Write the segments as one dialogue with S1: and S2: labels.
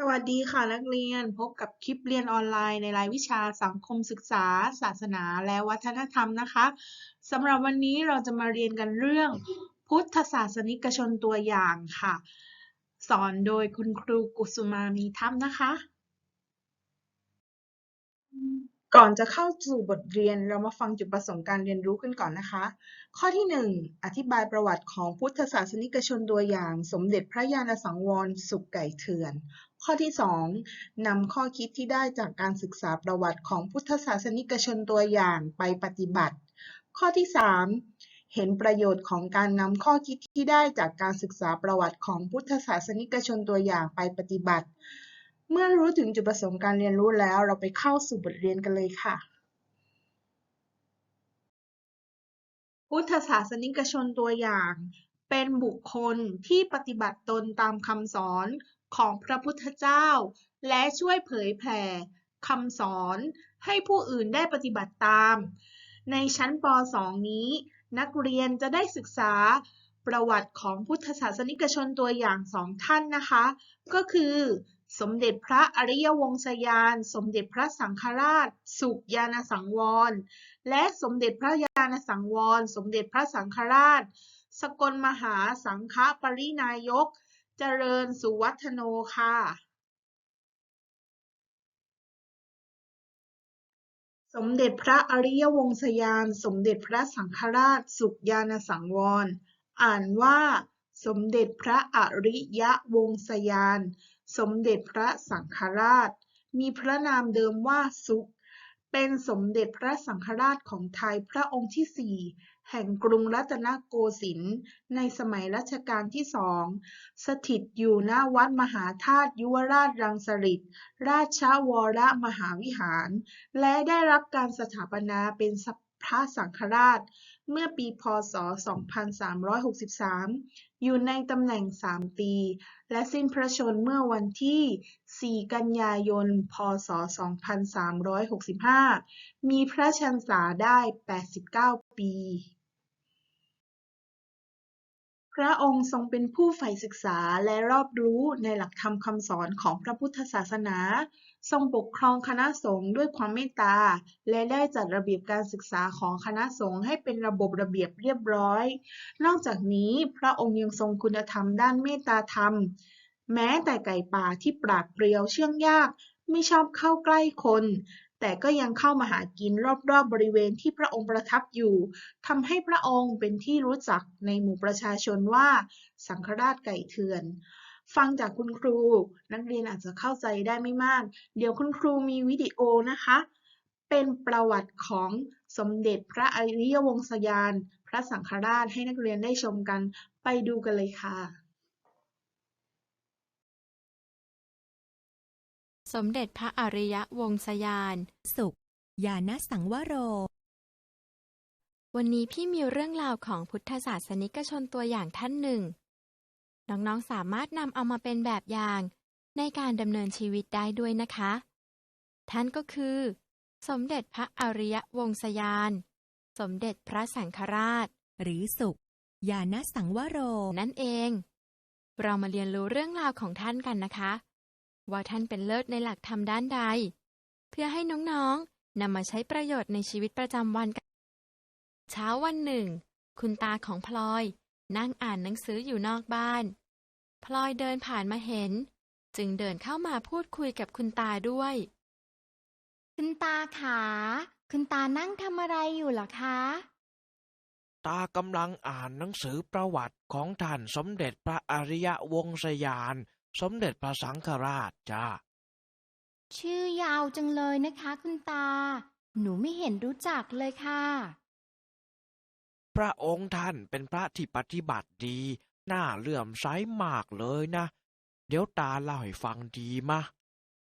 S1: สวัสดีค่ะนักเรียนพบกับคลิปเรียนออนไลน์ในรายวิชาสังคมศึกษา ศาสนาและวัฒนธรรมนะคะสำหรับวันนี้เราจะมาเรียนกันเรื่อง พุทธศาสนิกชนตัวอย่างค่ะ สอนโดยคุณครูกุสุมามีทัพนะคะ ก่อนจะเข้าสู่บทเรียนเรามาฟังจุดประสงค์การเรียนรู้กันก่อนนะคะ ข้อที่ 1 อธิบายประวัติของพุทธศาสนิกชนตัวอย่าง สมเด็จพระญาณสังวรสุขไก่เถื่อน ข้อที่2นำข้อคิดที่ได้จากการศึกษาประวัติของพุทธศาสนิกชนตัวอย่างไปปฏิบัติ ข้อที่ 3 เห็นประโยชน์ของการนำข้อคิดที่ได้จากการศึกษาประวัติของพุทธศาสนิกชนตัวอย่างไปปฏิบัติ เมื่อรู้ถึงจุดประสงค์การเรียนรู้แล้วเราไปเข้าสู่บทเรียนกันเลยค่ะพุทธศาสนิกชนตัวอย่าง เป็นบุคคลที่ปฏิบัติตนตามคำสอน ของพระพุทธเจ้า และช่วยเผยแผ่คำสอนให้ผู้อื่นได้ปฏิบัติตาม ในชั้นป .2 นี้ นักเรียนจะได้ศึกษาประวัติของพุทธศาสนิกชนตัวอย่างสองท่านนะคะ ก็คือ สมเด็จพระอริยวงศยาน สมเด็จพระสังฆราช สุขยานสังวร และสมเด็จพระญาณสังวร สมเด็จพระสังฆราช สกลมหาสังฆปรินายก เจริญสุวัฒโนค่ะ สมเด็จพระอริยวงศยาน สมเด็จพระสังฆราช สุขยานสังวร อ่านว่า สมเด็จพระอริยวงศยาน สมเด็จพระสังฆราช มีพระนามเดิมว่าสุข เป็นสมเด็จพระสังฆราชของไทยพระองค์ที่สี่ แห่งกรุงรัตนโกสินทร์ในสมัยรัชกาลที่สองสถิตอยู่ณวัดมหาธาตุยุวราชรังสฤษฎ์ราชวรมหาวิหาร และได้รับการสถาปนาเป็นพระสังฆราช เมื่อปีพ.ศ.2363 อยู่ในตำแหน่ง 3 ปี และสิ้นพระชนเมื่อวันที่ 4 กันยายน พ.ศ.2365 มีพระชรรษาได้ 89 ปี พระองค์ทรงเป็นผู้ใฝ่ศึกษาและรอบรู้ในหลักธรรมคำสอนของพระพุทธศาสนา ทรงปกครองคณะสงฆ์ด้วยความเมตตา และได้จัดระเบียบการศึกษาของคณะสงฆ์ให้เป็นระบบระเบียบเรียบร้อย นอกจากนี้พระองค์ยังทรงคุณธรรมด้านเมตตาธรรม แม้แต่ไก่ป่าที่ปราดเปรียวเชื่องยากไม่ชอบเข้าใกล้คน แต่ก็ยังเข้ามาหากินรอบๆบริเวณที่พระองค์ประทับอยู่ทำให้พระองค์เป็นที่รู้จักในหมู่ประชาชนว่า สังฆราชไก่เถื่อน ฟังจากคุณครู นักเรียนอาจจะเข้าใจได้ไม่มาก เดี๋ยวคุณครูมีวิดีโอนะคะ เป็นประวัติของสมเด็จพระอริยวงศยาน พระสังฆราชให้นักเรียนได้ชมกันไปดูกันเลยค่ะ
S2: สมเด็จพระอริยวงศยาน
S3: สุขยานสังวโร
S2: วันนี้พี่มีเรื่องราวของพุทธศาสนิกชนตัวอย่างท่านหนึ่ง น้องๆสามารถนำเอามาเป็นแบบอย่าง ในการดำเนินชีวิตได้ด้วยนะคะ ท่านก็คือ สมเด็จพระอริยวงศยาน สมเด็จพระสังฆราช
S3: หรือสุขยานสังวโร
S2: นั่นเอง เรามาเรียนรู้เรื่องราวของท่านกันนะคะ ว่าท่านเป็นเลิศในหลักธรรมด้านใด เพื่อให้น้องๆนำมาใช้ประโยชน์ในชีวิตประจำวันกันเช้าวันหนึ่ง คุณตาของพลอย นั่งอ่านหนังสืออยู่นอกบ้าน พลอยเดินผ่านมาเห็น จึงเดินเข้ามาพูดคุยกับคุณตาด้วย
S4: คุณตาขาคุณตานั่งทำอะไรอยู่เหรอคะ
S5: ตากำลังอ่านหนังสือประวัติของท่านสมเด็จพระอริยวงศยาน สมเด็จพระสังฆราชจ้า
S4: ชื่อยาวจังเลยนะคะคุณตา หนูไม่เห็นรู้จักเลยค่ะ
S5: พระองค์ท่านเป็นพระที่ปฏิบัติดี น่าเลื่อมใสมากเลยนะ เดี๋ยวตาเล่าให้ฟังดีมะ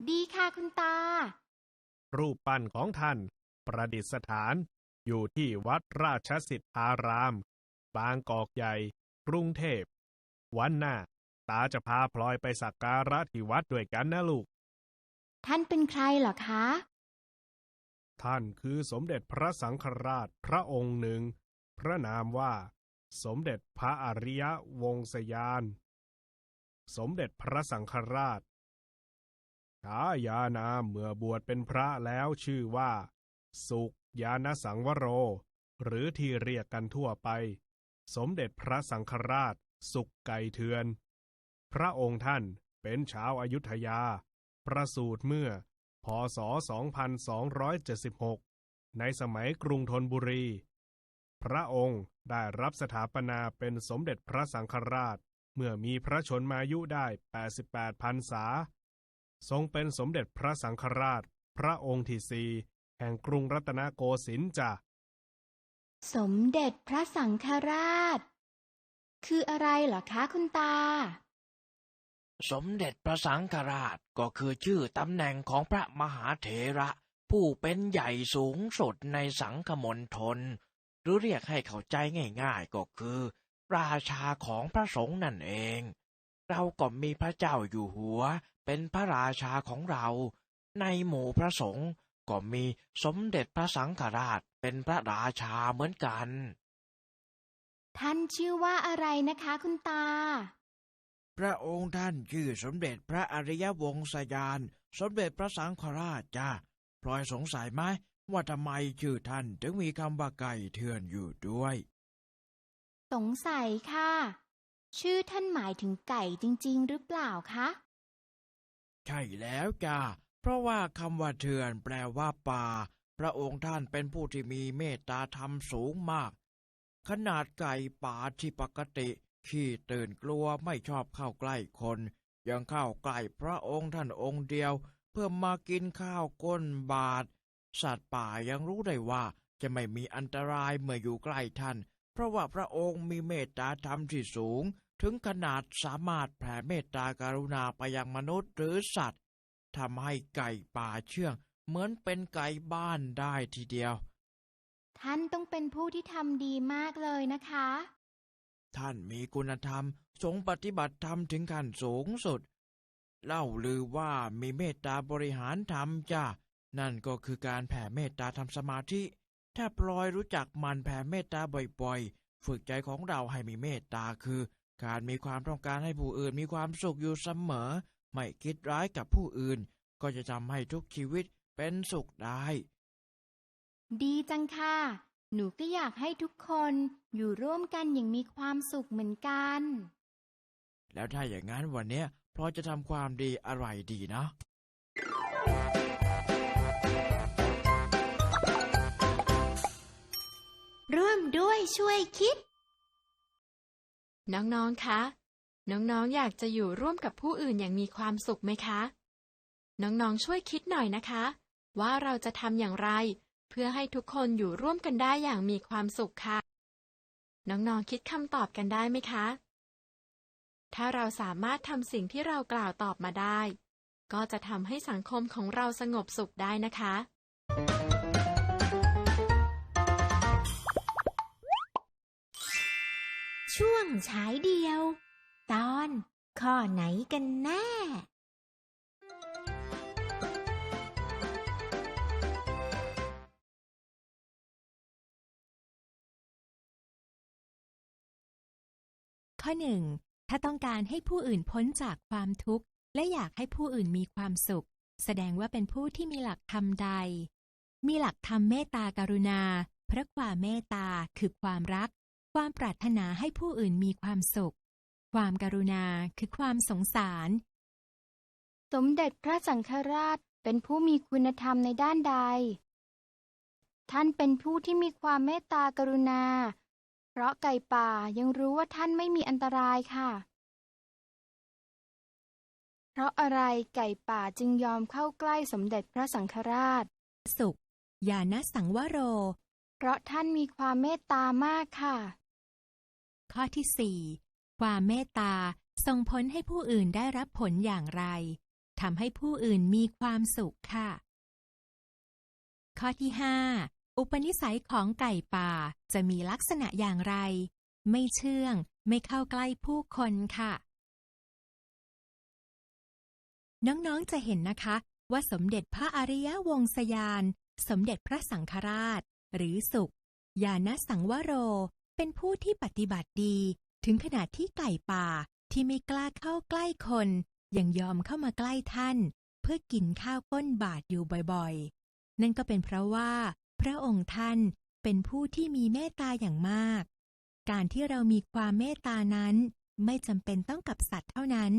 S4: ดีค่ะคุณตา
S6: รูปปั้นของท่าน ประดิษฐานอยู่ที่วัดราชสิทธาราม บางกอกใหญ่ กรุงเทพ วันหน้า ตาจะพาพลอยไปสักการะที่วัดด้วยกันนะลูก
S4: ท่านเป็นใครเหรอคะ
S6: ท่านคือสมเด็จพระสังฆราชพระองค์หนึ่ง พระนามว่า สมเด็จพระอริยวงศยาน สมเด็จพระสังฆราชฉายานามเมื่อบวชเป็นพระแล้วชื่อว่า สุขยานสังวโร หรือที่เรียกกันทั่วไป สมเด็จพระสังฆราช สุขไก่เทือน พระองค์ท่านเป็นชาวอายุทยา ประสูติเมื่อ พศ 2276 ในสมัยกรุงธนบุรี พระองค์ได้รับสถาปนาเป็นสมเด็จพระสังฆราช เมื่อมีพระชนมายุได้ 88พรรษา ทรงเป็นสมเด็จพระสังฆราช พระองค์ที่สี่แห่งกรุงรัตนโกสินทร์จ้ะ
S4: สมเด็จพระสังฆราช คืออะไรเหรอคะคุณตา
S5: สมเด็จพระสังฆราชก็คือชื่อตำแหน่งของพระมหาเถระ ผู้เป็นใหญ่สูงสุดในสังฆมณฑลหรือเรียกให้เข้าใจง่ายๆก็คือ ราชาของพระสงฆ์นั่นเอง เราก็มีพระเจ้าอยู่หัว เป็นพระราชาของเรา ในหมู่พระสงฆ์ก็มีสมเด็จพระสังฆราชเป็นพระราชาเหมือนกัน
S4: ท่านชื่อว่าอะไรนะคะคุณตา
S5: พระองค์ท่านชื่อสมเด็จพระอริยวงศยาน สมเด็จพระสังฆราชจ้าพลอยสงสัยไหมว่าทำไมชื่อท่านถึงมีคำว่าไก่เถื่อนอยู่ด้วย
S4: สงสัยค่ะ ชื่อท่านหมายถึงไก่จริง ๆ หรือเปล่าคะ
S5: ใช่แล้วจ้าเพราะว่าคำว่าเถื่อนแปลว่าป่า พระองค์ท่านเป็นผู้ที่มีเมตตาธรรมสูงมาก ขนาดไก่ป่าที่ปกติ ขี้ตื่นกลัวไม่ชอบเข้าใกล้คน ยังเข้าใกล้พระองค์ท่านองค์เดียว เพื่อมากินข้าวก้นบาท สัตว์ป่ายังรู้ได้ว่าจะไม่มีอันตรายเมื่ออยู่ใกล้ท่าน เพราะว่าพระองค์มีเมตตาธรรมที่สูง ถึงขนาดสามารถแผ่เมตตากรุณาไปยังมนุษย์หรือสัตว์ทำให้ไก่ป่าเชื่อง เหมือนเป็นไก่บ้านได้ทีเดียว
S4: ท่านต้องเป็นผู้ที่ทำดีมากเลยนะคะ
S5: ท่านมีคุณธรรมทรงปฏิบัติธรรมถึงขั้นสูงสุด เล่าลือว่ามีเมตตาบริหารธรรมจ้านั่นก็คือการแผ่เมตตาทำสมาธิ ถ้าปลอยรู้จักมันแผ่เมตตาบ่อยๆ ฝึกใจของเราให้มีเมตตาคือ การมีความต้องการให้ผู้อื่นมีความสุขอยู่เสมอ ไม่คิดร้ายกับผู้อื่น ก็จะทำให้ทุกชีวิตเป็นสุขได้
S4: ดีจังค่ะ หนูก็อยากให้ทุกคนอยู่ร่วมกันอย่างมีความสุขเหมือนกัน
S5: แล้วถ้าอย่างนั้นวันเนี้ยพลอยจะทำความดีอะไรดีนะ
S4: ร่วมด้วยช่วยคิด
S2: น้องๆ คะ น้องๆ อยากจะอยู่ร่วมกับผู้อื่นอย่างมีความสุขไหมคะ น้องๆ ช่วยคิดหน่อยนะคะ ว่าเราจะทำอย่างไร เพื่อให้ทุกคนอยู่ร่วมกันได้อย่างมีความสุขค่ะ น้องๆคิดคำตอบกันได้ไหมคะ ถ้าเราสามารถทำสิ่งที่เรากล่าวตอบมาได้ ก็จะทำให้สังคมของเราสงบสุขได้นะคะ
S3: ช่วงฉายเดียว ตอนข้อไหนกันแน่ ข้อหนึ่งถ้าต้องการให้ผู้อื่นพ้นจากความทุกข์ และอยากให้ผู้อื่นมีความสุข แสดงว่าเป็นผู้ที่มีหลักธรรมใด มีหลักธรรมเมตตากรุณา พระความเมตตาคือความรัก ความปรารถนาให้ผู้อื่นมีความสุข ความกรุณาคือความสงสาร
S4: สมเด็จพระสังฆราชเป็นผู้มีคุณธรรมในด้านใด ท่านเป็นผู้ที่มีความเมตตากรุณา เพราะไก่ป่ายังรู้ว่าท่านไม่มีอันตรายค่ะ เพราะอะไรไก่ป่าจึงยอมเข้าใกล้สมเด็จพระสังฆราช
S3: สุขยานสังวโร
S4: เพราะท่านมีความเมตตามากค่ะ
S3: ข้อที่สี่ความเมตตาส่งผลให้ผู้อื่นได้รับผลอย่างไรทำให้ผู้อื่นมีความสุขค่ะ ข้อที่ห้า อุปนิสัยของไก่ป่าจะมีลักษณะอย่างไร ไม่เชื่อง ไม่เข้าใกล้ผู้คนค่ะ น้องๆจะเห็นนะคะ ว่าสมเด็จพระอริยวงศยาน สมเด็จพระสังฆราช หรือสุขยานสังวโร เป็นผู้ที่ปฏิบัติดี ถึงขนาดที่ไก่ป่าที่ไม่กล้าเข้าใกล้คน ยังยอมเข้ามาใกล้ท่าน เพื่อกินข้าวก้นบาทอยู่บ่อยๆ นั่นก็เป็นเพราะว่า พระองค์ท่านเป็นผู้ที่มีเมตตาอย่างมาก การที่เรามีความเมตตานั้น ไม่จำเป็นต้องกับสัตว์เท่านั้น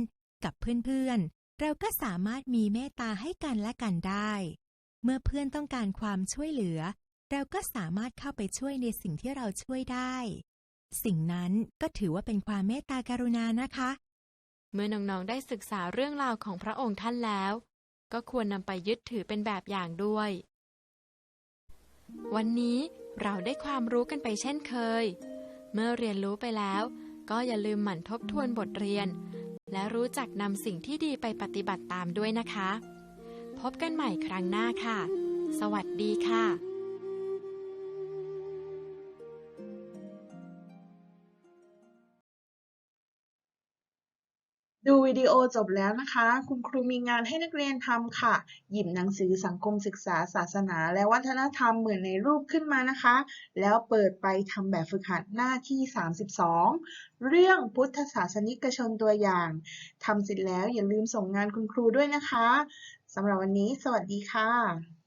S3: กับเพื่อนๆ เราก็สามารถมีเมตตาให้กันและกันได้ เมื่อเพื่อนต้องการความช่วยเหลือ เราก็สามารถเข้าไปช่วยในสิ่งที่เราช่วยได้ สิ่งนั้นก็ถือว่าเป็นความเมตตากรุณานะคะ
S2: เมื่อน้องๆได้ศึกษาเรื่องราวของพระองค์ท่านแล้ว ก็ควรนำไปยึดถือเป็นแบบอย่างด้วย วันนี้เราได้ความรู้กันไปเช่นเคย เมื่อเรียนรู้ไปแล้ว ก็อย่าลืมหมั่นทบทวนบทเรียน และรู้จักนำสิ่งที่ดีไปปฏิบัติตามด้วยนะคะ พบกันใหม่ครั้งหน้าค่ะ สวัสดีค่ะ
S1: วิดีโอจบแล้วนะคะ คุณครูมีงานให้นักเรียนทำค่ะ หยิบหนังสือสังคมศึกษาศาสนา และวัฒนธรรมเหมือนในรูปขึ้นมานะคะ แล้วเปิดไปทำแบบฝึกหัดหน้าที่ 32 เรื่องพุทธศาสนิกชนตัวอย่างทำเสร็จแล้วอย่าลืมส่งงานคุณครูด้วยนะคะสำหรับวันนี้ สวัสดีค่ะ